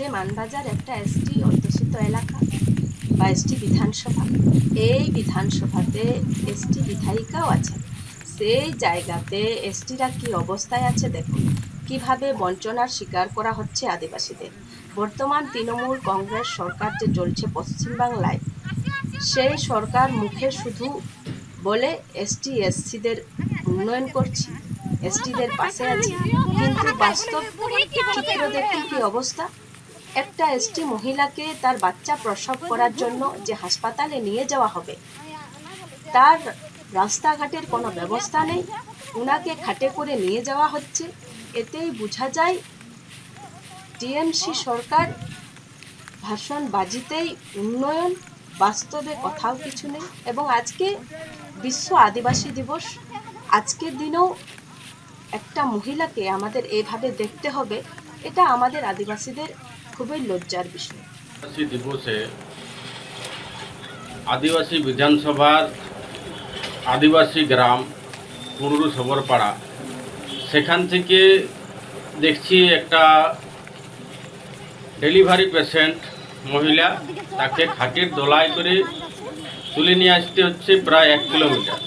যে মানবাজার একটা এসটি অধ্যুষিত এলাকা বা এসটি বিধানসভা, এই বিধানসভাতে এসটি বিধায়িকাও আছে। সেই জায়গাতে এসটিরা কি অবস্থায় আছে দেখুন। কীভাবে বঞ্চনার শিকার করা হচ্ছে আদিবাসীদের। বর্তমান তৃণমূল কংগ্রেস সরকার যে চলছে পশ্চিমবাংলায়, সেই সরকার মুখে শুধু বলে এসটি এসসিদের উন্নয়ন করছি এসটিদের পাশে আছি। কিন্তু বাস্তব চিত্র কি অবস্থা? একটা এসটি মহিলাকে তার বাচ্চা প্রসব করার জন্য যে হাসপাতালে নিয়ে যাওয়া হবে, তার রাস্তাঘাটের কোনো ব্যবস্থা নেই। ওনাকে খাটে করে নিয়ে যাওয়া হচ্ছে। এতেই বোঝা যায়, টিএমসি সরকার ভাষণ বাজিতেই উন্নয়ন বাস্তবে কোথাও কিছু নেই এবং আজকে বিশ্ব আদিবাসী দিবস। আজকের দিনেও একটা মহিলাকে আমাদের এভাবে দেখতে হবে, এটা আমাদের আদিবাসীদের খুবই লজ্জার বিষয়। আদিবাসী দিবসে আদিবাসী বিধানসভার আদিবাসী গ্রাম, পুরুরু সবরপাড়া, সেখান থেকে দেখছি একটা ডেলিভারি পেশেন্ট মহিলা, তাকে খাটির দোলায় করে তুলে নিয়ে আসতে হচ্ছে প্রায় এক কিলোমিটার।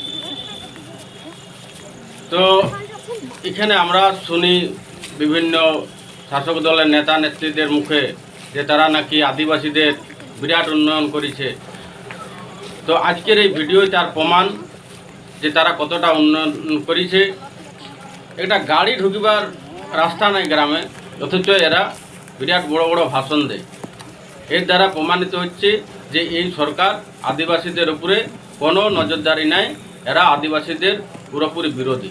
তো এখানে আমরা শুনি বিভিন্ন শাসক দলের নেতা নেত্রীদের মুখে যে তারা নাকি আদিবাসীদের বিরাট উন্নয়ন করেছে। তো আজকের এই ভিডিও তার প্রমাণ যে তারা কতটা উন্নয়ন করেছে। একটা গাড়ি ঢুকিবার রাস্তা নাই গ্রামে, অথচ এরা বিরাট বড় বড় ভাষণ দেয়। এর দ্বারা প্রমাণিত হচ্ছে যে এই সরকার আদিবাসীদের উপরে কোনো নজরদারি নাই, এরা আদিবাসীদের পুরোপুরি বিরোধী।